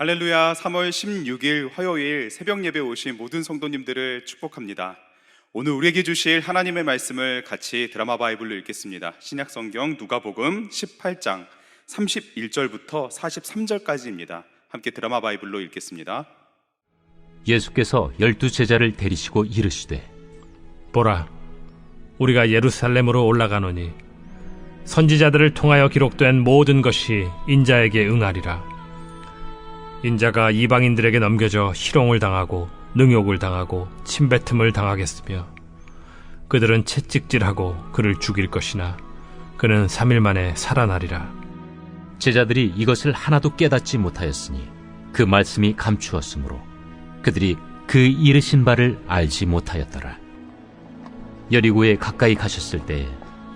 할렐루야 3월 16일 화요일 새벽 예배 오신 모든 성도님들을 축복합니다. 오늘 우리에게 주실 하나님의 말씀을 같이 드라마 바이블로 읽겠습니다. 신약 성경 누가복음 18장 31절부터 43절까지입니다. 함께 드라마 바이블로 읽겠습니다. 예수께서 열두 제자를 데리시고 이르시되 보라, 우리가 예루살렘으로 올라가노니 선지자들을 통하여 기록된 모든 것이 인자에게 응하리라. 인자가 이방인들에게 넘겨져 희롱을 당하고 능욕을 당하고 침뱉음을 당하겠으며 그들은 채찍질하고 그를 죽일 것이나 그는 삼일 만에 살아나리라. 제자들이 이것을 하나도 깨닫지 못하였으니 그 말씀이 감추었으므로 그들이 그 이르신 바를 알지 못하였더라. 여리고에 가까이 가셨을 때에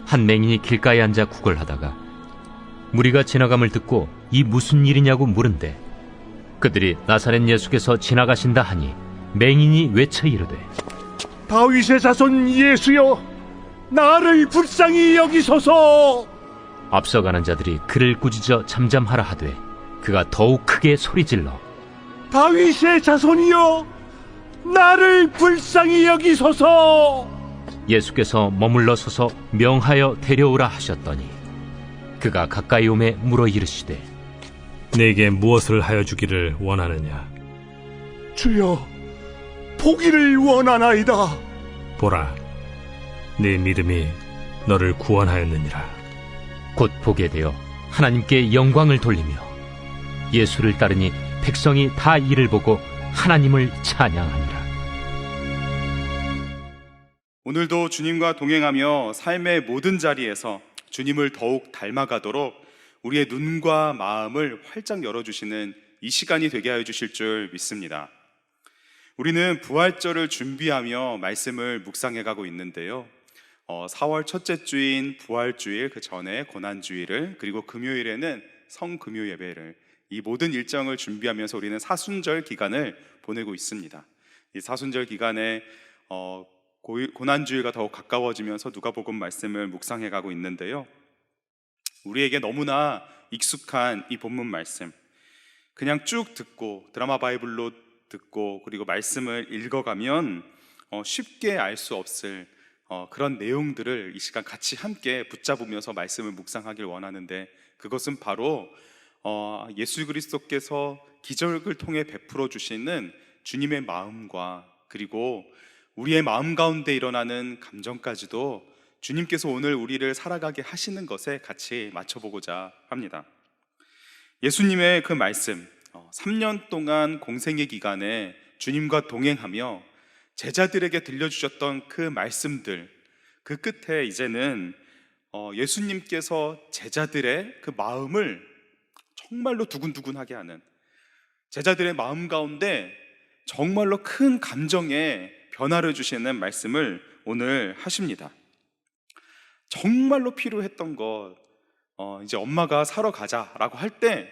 한 맹인이 길가에 앉아 구걸하다가 무리가 지나감을 듣고 이 무슨 일이냐고 물은데 그들이 나사렛 예수께서 지나가신다 하니 맹인이 외쳐 이르되 다윗의 자손 예수여 나를 불쌍히 여기소서. 앞서가는 자들이 그를 꾸짖어 잠잠하라 하되 그가 더욱 크게 소리질러 다윗의 자손이여 나를 불쌍히 여기소서. 예수께서 머물러 서서 명하여 데려오라 하셨더니 그가 가까이 오매 물어 이르시되 내게 무엇을 하여 주기를 원하느냐? 주여 보기를 원하나이다 보라, 네 믿음이 너를 구원하였느니라. 곧 보게 되어 하나님께 영광을 돌리며 예수를 따르니 백성이 다 이를 보고 하나님을 찬양하니라 오늘도 주님과 동행하며 삶의 모든 자리에서 주님을 더욱 닮아가도록 우리의 눈과 마음을 활짝 열어주시는 이 시간이 되게 하여 주실 줄 믿습니다. 우리는 부활절을 준비하며 말씀을 묵상해 가고 있는데요. 어, 4월 첫째 주인 부활주일 그 전에 고난주일을 그리고 금요일에는 성금요 예배를 이 모든 일정을 준비하면서 우리는 사순절 기간을 보내고 있습니다. 이 사순절 기간에 어, 고난주일과 더욱 가까워지면서 누가복음 말씀을 묵상해 가고 있는데요. 우리에게 너무나 익숙한 이 본문 말씀. 그냥 쭉 듣고 드라마 바이블로 듣고 그리고 말씀을 읽어가면 어, 쉽게 알 수 없을 어, 그런 내용들을 이 시간 같이 함께 붙잡으면서 말씀을 묵상하길 원하는데 그것은 바로 어, 예수 그리스도께서 기적을 통해 베풀어 주시는 주님의 마음과 그리고 우리의 마음 가운데 일어나는 감정까지도 주님께서 오늘 우리를 살아가게 하시는 것에 같이 맞춰보고자 합니다. 예수님의 그 말씀, 어, 3년 동안 공생의 기간에 주님과 동행하며 제자들에게 들려주셨던 그 말씀들, 그 끝에 이제는 어, 예수님께서 제자들의 그 마음을 정말로 두근두근하게 하는 제자들의 마음 가운데 정말로 큰 감정의 변화를 주시는 말씀을 오늘 하십니다. 정말로 필요했던 것, 어, 이제 엄마가 사러 가자라고 할 때,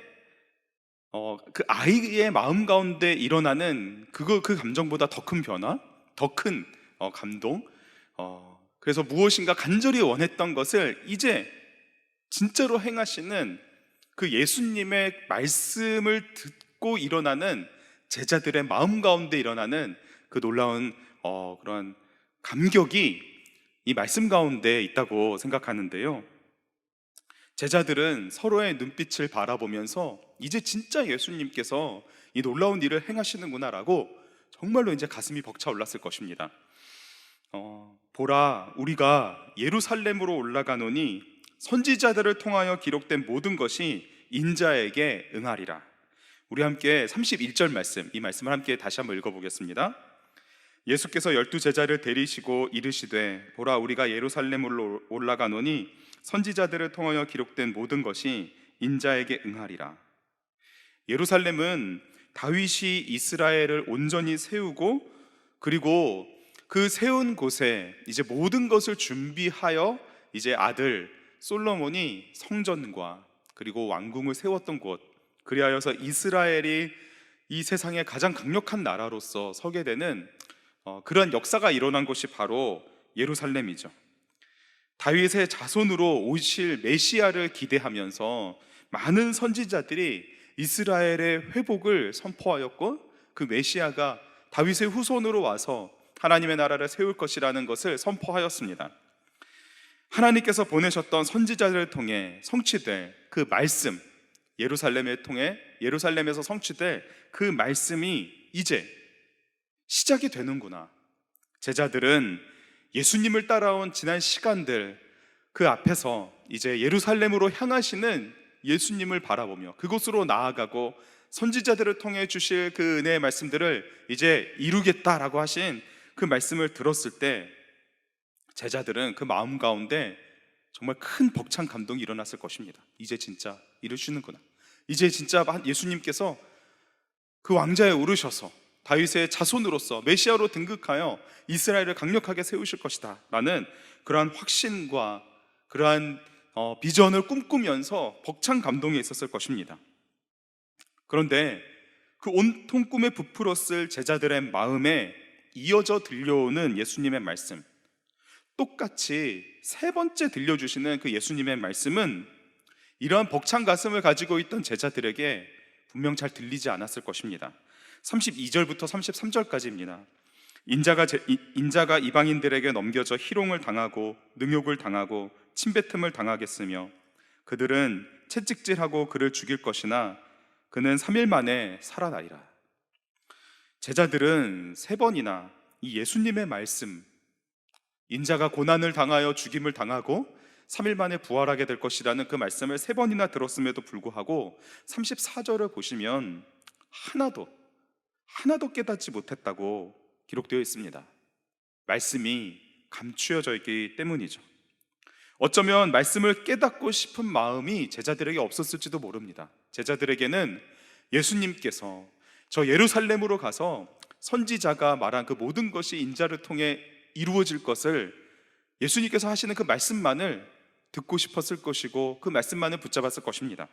어, 그 아이의 마음 가운데 일어나는 그거, 그 감정보다 더 큰 변화, 더큰 어, 감동, 어, 그래서 무엇인가 간절히 원했던 것을 이제 진짜로 행하시는 그 예수님의 말씀을 듣고 일어나는 제자들의 마음 가운데 일어나는 그 놀라운 어, 그런 감격이 이 말씀 가운데 있다고 생각하는데요. 제자들은 서로의 눈빛을 바라보면서 이제 진짜 예수님께서 이 놀라운 일을 행하시는구나라고 정말로 이제 가슴이 벅차 올랐을 것입니다. 어, 보라, 우리가 예루살렘으로 올라가노니 선지자들을 통하여 기록된 모든 것이 인자에게 응하리라. 우리 함께 31절 말씀, 이 말씀을 함께 다시 한번 읽어보겠습니다. 예수께서 열두 제자를 데리시고 이르시되 보라 우리가 예루살렘으로 올라가노니 선지자들을 통하여 기록된 모든 것이 인자에게 응하리라. 예루살렘은 다윗이 이스라엘을 온전히 세우고 그리고 그 세운 곳에 이제 모든 것을 준비하여 이제 아들 솔로몬이 성전과 그리고 왕궁을 세웠던 곳 그리하여서 이스라엘이 이 세상의 가장 강력한 나라로서 서게 되는 어, 그런 역사가 일어난 곳이 바로 예루살렘이죠. 다윗의 자손으로 오실 메시아를 기대하면서 많은 선지자들이 이스라엘의 회복을 선포하였고 그 메시아가 다윗의 후손으로 와서 하나님의 나라를 세울 것이라는 것을 선포하였습니다. 하나님께서 보내셨던 선지자들을 통해 성취될 그 말씀, 예루살렘에 통해 예루살렘에서 성취될 그 말씀이 이제 시작이 되는구나. 제자들은 예수님을 따라온 지난 시간들 그 앞에서 이제 예루살렘으로 향하시는 예수님을 바라보며 그곳으로 나아가고 선지자들을 통해 주실 그 은혜의 말씀들을 이제 이루겠다라고 하신 그 말씀을 들었을 때 제자들은 그 마음 가운데 정말 큰 벅찬 감동이 일어났을 것입니다. 이제 진짜 이루시는구나. 이제 진짜 예수님께서 그 왕자에 오르셔서 다윗의 자손으로서 메시아로 등극하여 이스라엘을 강력하게 세우실 것이다라는 그러한 확신과 그러한 어, 비전을 꿈꾸면서 벅찬 감동이 있었을 것입니다. 그런데 그 온통 꿈에 부풀었을 제자들의 마음에 이어져 들려오는 예수님의 말씀, 똑같이 세 번째 들려주시는 그 예수님의 말씀은 이러한 벅찬 가슴을 가지고 있던 제자들에게 분명 잘 들리지 않았을 것입니다. 32절부터 33절까지입니다. 인자가, 제- 이- 인자가 이방인들에게 넘겨져 희롱을 당하고 능욕을 당하고 침뱉음을 당하겠으며 그들은 채찍질하고 그를 죽일 것이나 그는 3일 만에 살아나리라. 제자들은 세 번이나 이 예수님의 말씀, 인자가 고난을 당하여 죽임을 당하고 3일 만에 부활하게 될 것이라는 그 말씀을 세 번이나 들었음에도 불구하고 34절을 보시면 하나도 하나도 깨닫지 못했다고 기록되어 있습니다. 말씀이 감추어져 있기 때문이죠. 어쩌면 말씀을 깨닫고 싶은 마음이 제자들에게 없었을지도 모릅니다. 제자들에게는 예수님께서 저 예루살렘으로 가서 선지자가 말한 그 모든 것이 인자를 통해 이루어질 것을 예수님께서 하시는 그 말씀만을 듣고 싶었을 것이고 그 말씀만을 붙잡았을 것입니다.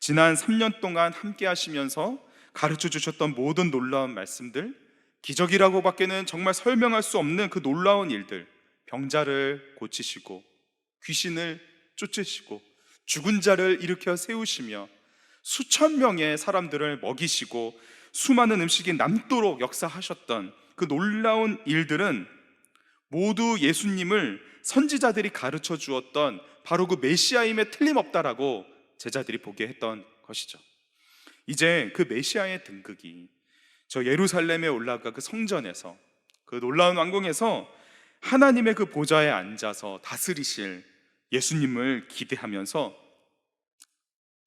지난 3년 동안 함께 하시면서 가르쳐 주셨던 모든 놀라운 말씀들, 기적이라고밖에는 정말 설명할 수 없는 그 놀라운 일들, 병자를 고치시고 귀신을 쫓으시고 죽은 자를 일으켜 세우시며 수천 명의 사람들을 먹이시고 수많은 음식이 남도록 역사하셨던 그 놀라운 일들은 모두 예수님을 선지자들이 가르쳐 주었던 바로 그 메시아임에 틀림없다라고 제자들이 보게 했던 것이죠. 이제 그 메시아의 등극이 저 예루살렘에 올라가 그 성전에서 그 놀라운 왕궁에서 하나님의 그 보좌에 앉아서 다스리실 예수님을 기대하면서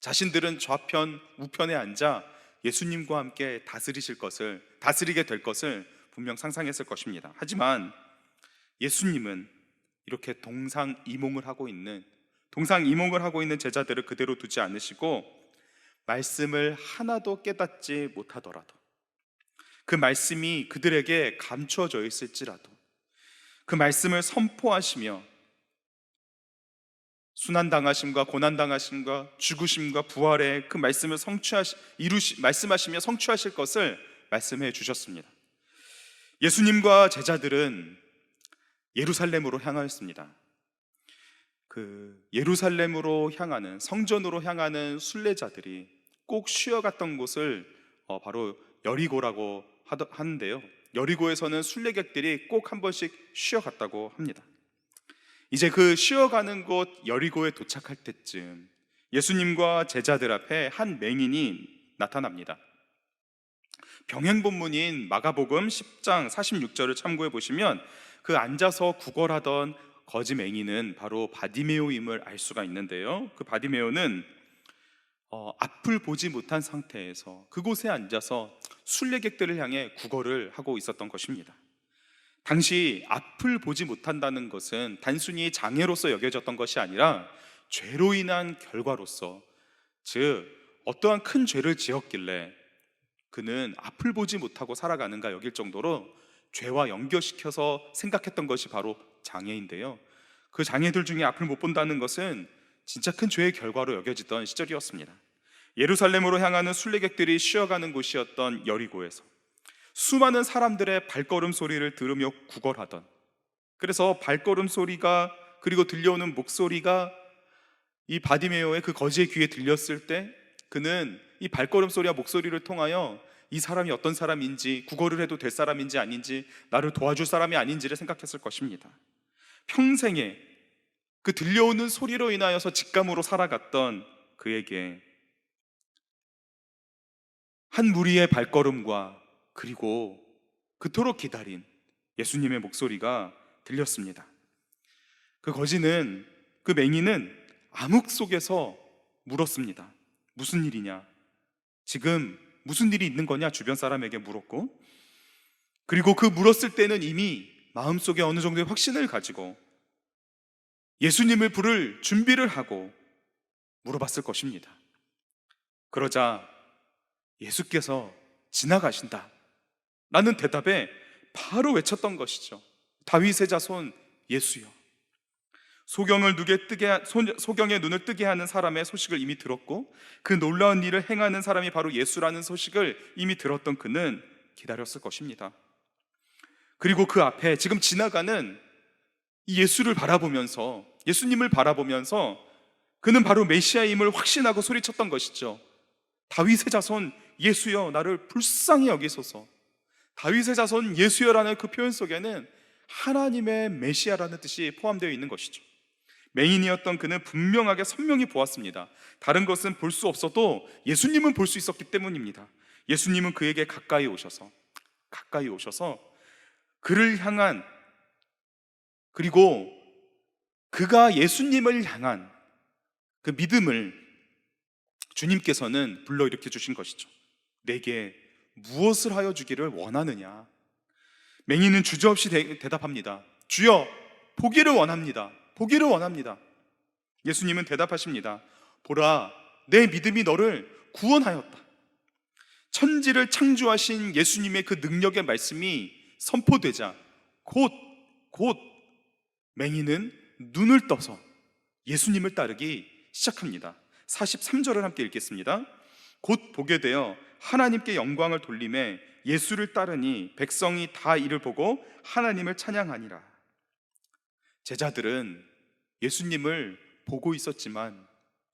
자신들은 좌편 우편에 앉아 예수님과 함께 다스리실 것을 다스리게 될 것을 분명 상상했을 것입니다. 하지만 예수님은 이렇게 동상이몽을 하고 있는 동상이몽을 하고 있는 제자들을 그대로 두지 않으시고 말씀을 하나도 깨닫지 못하더라도 그 말씀이 그들에게 감추어져 있을지라도 그 말씀을 선포하시며 순환 당하심과 고난 당하심과 죽으심과 부활의 그 말씀을 성취하시 이루시 말씀하시며 성취하실 것을 말씀해 주셨습니다. 예수님과 제자들은 예루살렘으로 향하였습니다. 그 예루살렘으로 향하는 성전으로 향하는 순례자들이 꼭 쉬어갔던 곳을 어, 바로 여리고라고 하는데요. 여리고에서는 순례객들이 꼭 한 번씩 쉬어갔다고 합니다. 이제 그 쉬어가는 곳 여리고에 도착할 때쯤 예수님과 제자들 앞에 한 맹인이 나타납니다. 병행 본문인 마가복음 10장 46절을 참고해 보시면 그 앉아서 구걸하던 거지 맹인은 바로 바디메오임을 알 수가 있는데요. 그 바디메오는 어, 앞을 보지 못한 상태에서 그곳에 앉아서 순례객들을 향해 구걸을 하고 있었던 것입니다. 당시 앞을 보지 못한다는 것은 단순히 장애로서 여겨졌던 것이 아니라 죄로 인한 결과로서 즉 어떠한 큰 죄를 지었길래 그는 앞을 보지 못하고 살아가는가 여길 정도로 죄와 연결시켜서 생각했던 것이 바로 장애인데요. 그 장애들 중에 앞을 못 본다는 것은 진짜 큰 죄의 결과로 여겨지던 시절이었습니다. 예루살렘으로 향하는 순례객들이 쉬어가는 곳이었던 여리고에서 수많은 사람들의 발걸음 소리를 들으며 구걸하던 그래서 발걸음 소리가 그리고 들려오는 목소리가 이 바디메오의 그 거지의 귀에 들렸을 때 그는 이 발걸음 소리와 목소리를 통하여 이 사람이 어떤 사람인지 구걸을 해도 될 사람인지 아닌지 나를 도와줄 사람이 아닌지를 생각했을 것입니다. 평생에 그 들려오는 소리로 인하여서 직감으로 살아갔던 그에게 한 무리의 발걸음과 그리고 그토록 기다린 예수님의 목소리가 들렸습니다. 그 거지는 그 맹인은 암흑 속에서 물었습니다. 무슨 일이냐? 지금 무슨 일이 있는 거냐? 주변 사람에게 물었고 그리고 그 물었을 때는 이미 마음속에 어느 정도의 확신을 가지고 예수님을 부를 준비를 하고 물어봤을 것입니다. 그러자 예수께서 지나가신다. 라는 대답에 바로 외쳤던 것이죠. 다윗의 자손 예수여. 소경을 눈에 뜨게 소경의 눈을 뜨게 하는 사람의 소식을 이미 들었고 그 놀라운 일을 행하는 사람이 바로 예수라는 소식을 이미 들었던 그는 기다렸을 것입니다. 그리고 그 앞에 지금 지나가는 이 예수를 바라보면서 예수님을 바라보면서 그는 바로 메시아임을 확신하고 소리쳤던 것이죠. 다윗의 자손 예수여 나를 불쌍히 여기소서. 다윗의 자손 예수여라는 그 표현 속에는 하나님의 메시아라는 뜻이 포함되어 있는 것이죠. 맹인이었던 그는 분명하게 선명히 보았습니다. 다른 것은 볼 수 없어도 예수님은 볼 수 있었기 때문입니다. 예수님은 그에게 가까이 오셔서 가까이 오셔서 그를 향한 그리고 그가 예수님을 향한 그 믿음을 주님께서는 불러일으켜 주신 것이죠. 내게 무엇을 하여 주기를 원하느냐? 맹인은 주저없이 대, 대답합니다. 주여, 보기를 원합니다. 보기를 원합니다. 예수님은 대답하십니다. 보라, 내 믿음이 너를 구원하였다. 천지를 창조하신 예수님의 그 능력의 말씀이 선포되자 곧, 곧 맹인은 눈을 떠서 예수님을 따르기 시작합니다. 43절을 함께 읽겠습니다. 곧 보게 되어 하나님께 영광을 돌림에 예수를 따르니 백성이 다 이를 보고 하나님을 찬양하니라. 제자들은 예수님을 보고 있었지만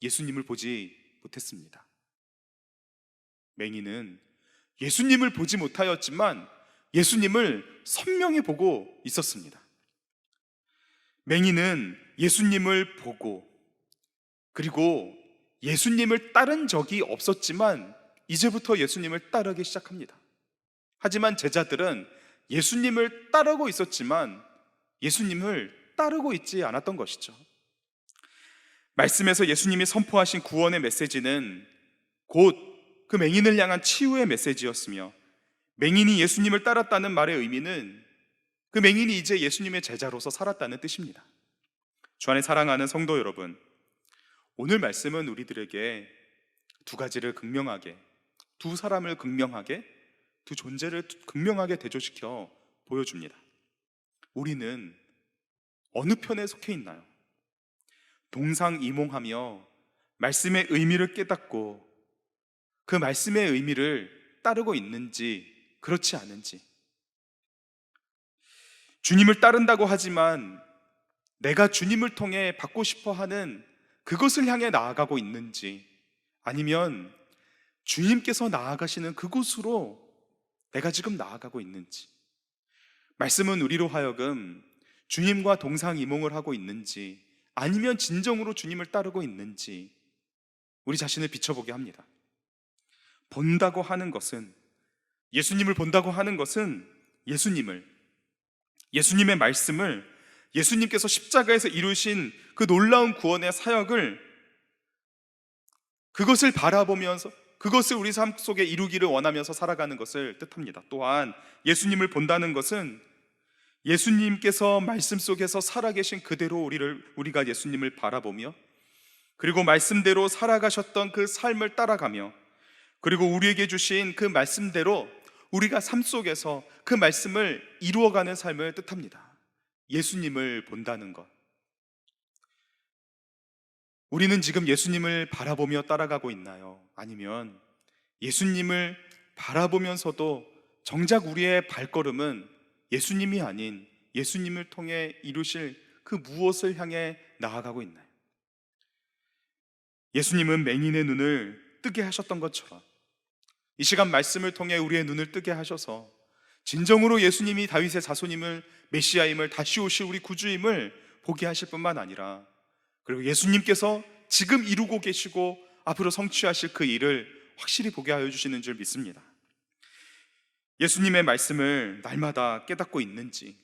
예수님을 보지 못했습니다. 맹인은 예수님을 보지 못하였지만 예수님을 선명히 보고 있었습니다. 맹인은 예수님을 보고 그리고 예수님을 따른 적이 없었지만 이제부터 예수님을 따르기 시작합니다. 하지만 제자들은 예수님을 따르고 있었지만 예수님을 따르고 있지 않았던 것이죠. 말씀에서 예수님이 선포하신 구원의 메시지는 곧 그 맹인을 향한 치유의 메시지였으며 맹인이 예수님을 따랐다는 말의 의미는 그 맹인이 이제 예수님의 제자로서 살았다는 뜻입니다. 주 안에 사랑하는 성도 여러분, 오늘 말씀은 우리들에게 두 가지를 극명하게, 두 사람을 극명하게, 두 존재를 극명하게 대조시켜 보여줍니다. 우리는 어느 편에 속해 있나요? 동상이몽하며 말씀의 의미를 깨닫고 그 말씀의 의미를 따르고 있는지 그렇지 않은지 주님을 따른다고 하지만 내가 주님을 통해 받고 싶어 하는 그것을 향해 나아가고 있는지 아니면 주님께서 나아가시는 그곳으로 내가 지금 나아가고 있는지 말씀은 우리로 하여금 주님과 동상이몽을 하고 있는지 아니면 진정으로 주님을 따르고 있는지 우리 자신을 비춰보게 합니다. 본다고 하는 것은 예수님을 본다고 하는 것은 예수님을 예수님의 말씀을 예수님께서 십자가에서 이루신 그 놀라운 구원의 사역을 그것을 바라보면서 그것을 우리 삶 속에 이루기를 원하면서 살아가는 것을 뜻합니다. 또한 예수님을 본다는 것은 예수님께서 말씀 속에서 살아계신 그대로 우리를 우리가 예수님을 바라보며 그리고 말씀대로 살아가셨던 그 삶을 따라가며 그리고 우리에게 주신 그 말씀대로 우리가 삶 속에서 그 말씀을 이루어가는 삶을 뜻합니다. 예수님을 본다는 것. 우리는 지금 예수님을 바라보며 따라가고 있나요? 아니면 예수님을 바라보면서도 정작 우리의 발걸음은 예수님이 아닌 예수님을 통해 이루실 그 무엇을 향해 나아가고 있나요? 예수님은 맹인의 눈을 뜨게 하셨던 것처럼 이 시간 말씀을 통해 우리의 눈을 뜨게 하셔서 진정으로 예수님이 다윗의 자손임을 메시아임을 다시 오실 우리 구주임을 보게 하실 뿐만 아니라 그리고 예수님께서 지금 이루고 계시고 앞으로 성취하실 그 일을 확실히 보게 하여 주시는 줄 믿습니다. 예수님의 말씀을 날마다 깨닫고 있는지,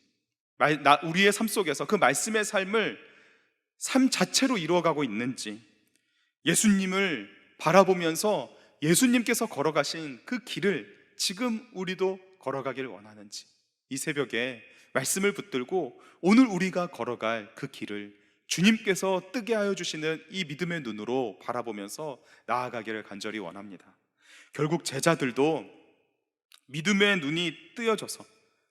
우리의 삶 속에서 그 말씀의 삶을 삶 자체로 이루어가고 있는지, 예수님을 바라보면서 예수님께서 걸어가신 그 길을 지금 우리도 걸어가길 원하는지, 이 새벽에 말씀을 붙들고 오늘 우리가 걸어갈 그 길을 주님께서 뜨게 하여 주시는 이 믿음의 눈으로 바라보면서 나아가기를 간절히 원합니다. 결국 제자들도 믿음의 눈이 뜨여져서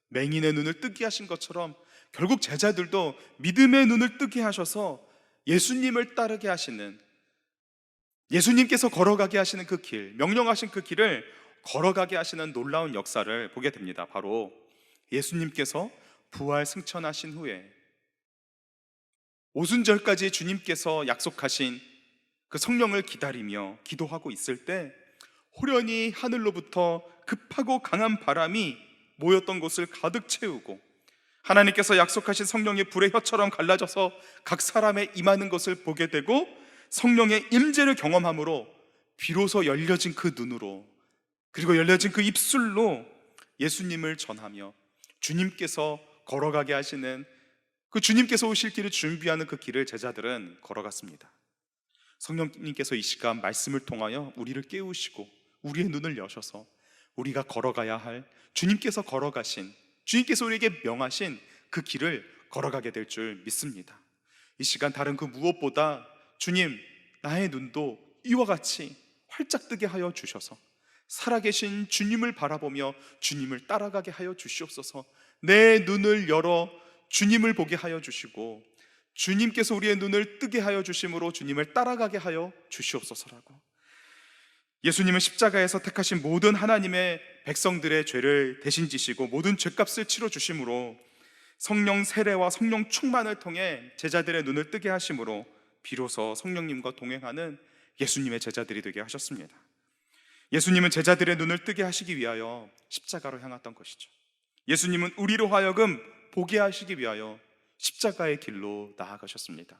맹인의 눈을 뜨게 하신 것처럼 결국 제자들도 믿음의 눈을 뜨게 하셔서 예수님을 따르게 하시는 예수님께서 걸어가게 하시는 그 길, 명령하신 그 길을 걸어가게 하시는 놀라운 역사를 보게 됩니다. 바로 예수님께서 부활 승천하신 후에 오순절까지 주님께서 약속하신 그 성령을 기다리며 기도하고 있을 때 호련히 하늘로부터 급하고 강한 바람이 모였던 곳을 가득 채우고 하나님께서 약속하신 성령의 불의 혀처럼 갈라져서 각 사람의 임하는 것을 보게 되고 성령의 임재를 경험함으로 비로소 열려진 그 눈으로 그리고 열려진 그 입술로 예수님을 전하며 주님께서 걸어가게 하시는 그 주님께서 오실 길을 준비하는 그 길을 제자들은 걸어갔습니다. 성령님께서 이 시간 말씀을 통하여 우리를 깨우시고 우리의 눈을 여셔서 우리가 걸어가야 할 주님께서 걸어가신 주님께서 우리에게 명하신 그 길을 걸어가게 될 줄 믿습니다. 이 시간 다른 그 무엇보다 주님 나의 눈도 이와 같이 활짝 뜨게 하여 주셔서 살아계신 주님을 바라보며 주님을 따라가게 하여 주시옵소서. 내 눈을 열어 주님을 보게 하여 주시고 주님께서 우리의 눈을 뜨게 하여 주심으로 주님을 따라가게 하여 주시옵소서라고. 예수님은 십자가에서 택하신 모든 하나님의 백성들의 죄를 대신 지시고 모든 죄값을 치러 주심으로 성령 세례와 성령 충만을 통해 제자들의 눈을 뜨게 하심으로 비로소 성령님과 동행하는 예수님의 제자들이 되게 하셨습니다. 예수님은 제자들의 눈을 뜨게 하시기 위하여 십자가로 향했던 것이죠. 예수님은 우리로 하여금 보게 하시기 위하여 십자가의 길로 나아가셨습니다.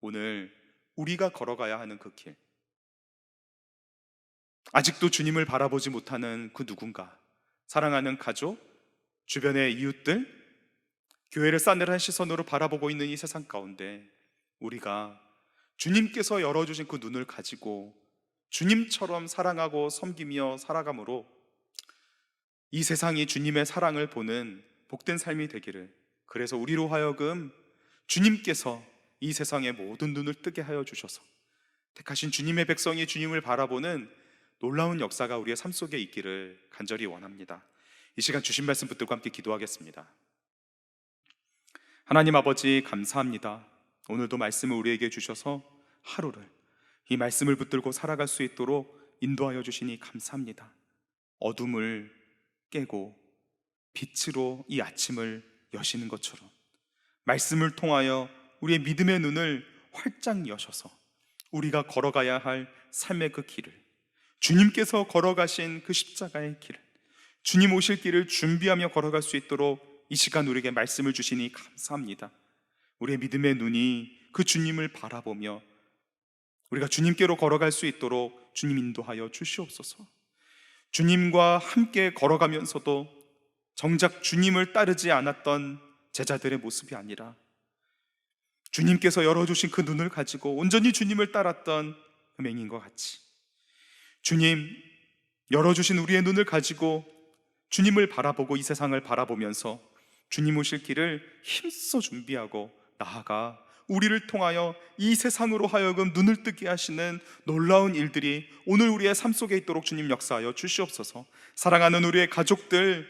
오늘 우리가 걸어가야 하는 그 길. 아직도 주님을 바라보지 못하는 그 누군가, 사랑하는 가족, 주변의 이웃들, 교회를 싸늘한 시선으로 바라보고 있는 이 세상 가운데 우리가 주님께서 열어주신 그 눈을 가지고 주님처럼 사랑하고 섬기며 살아감으로 이 세상이 주님의 사랑을 보는 복된 삶이 되기를 그래서 우리로 하여금 주님께서 이 세상의 모든 눈을 뜨게 하여 주셔서 택하신 주님의 백성이 주님을 바라보는 놀라운 역사가 우리의 삶 속에 있기를 간절히 원합니다. 이 시간 주신 말씀 붙들고 함께 기도하겠습니다. 하나님 아버지 감사합니다. 오늘도 말씀을 우리에게 주셔서 하루를 이 말씀을 붙들고 살아갈 수 있도록 인도하여 주시니 감사합니다. 어둠을 깨고 빛으로 이 아침을 여시는 것처럼 말씀을 통하여 우리의 믿음의 눈을 활짝 여셔서 우리가 걸어가야 할 삶의 그 길을 주님께서 걸어가신 그 십자가의 길을 주님 오실 길을 준비하며 걸어갈 수 있도록 이 시간 우리에게 말씀을 주시니 감사합니다. 우리의 믿음의 눈이 그 주님을 바라보며 우리가 주님께로 걸어갈 수 있도록 주님 인도하여 주시옵소서. 주님과 함께 걸어가면서도 정작 주님을 따르지 않았던 제자들의 모습이 아니라 주님께서 열어주신 그 눈을 가지고 온전히 주님을 따랐던 그 맹인과 같이 주님 열어주신 우리의 눈을 가지고 주님을 바라보고 이 세상을 바라보면서 주님 오실 길을 힘써 준비하고 나아가 우리를 통하여 이 세상으로 하여금 눈을 뜨게 하시는 놀라운 일들이 오늘 우리의 삶 속에 있도록 주님 역사하여 주시옵소서. 사랑하는 우리의 가족들,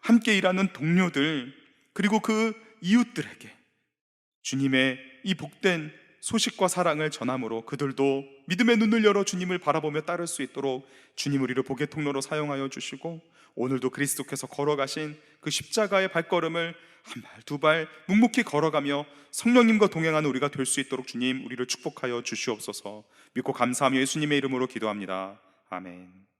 함께 일하는 동료들, 그리고 그 이웃들에게 주님의 이 복된 소식과 사랑을 전함으로 그들도 믿음의 눈을 열어 주님을 바라보며 따를 수 있도록 주님 우리를 복의 통로로 사용하여 주시고 오늘도 그리스도께서 걸어가신 그 십자가의 발걸음을 한 발 두 발 묵묵히 걸어가며 성령님과 동행하는 우리가 될 수 있도록 주님 우리를 축복하여 주시옵소서 믿고 감사하며 예수님의 이름으로 기도합니다. 아멘.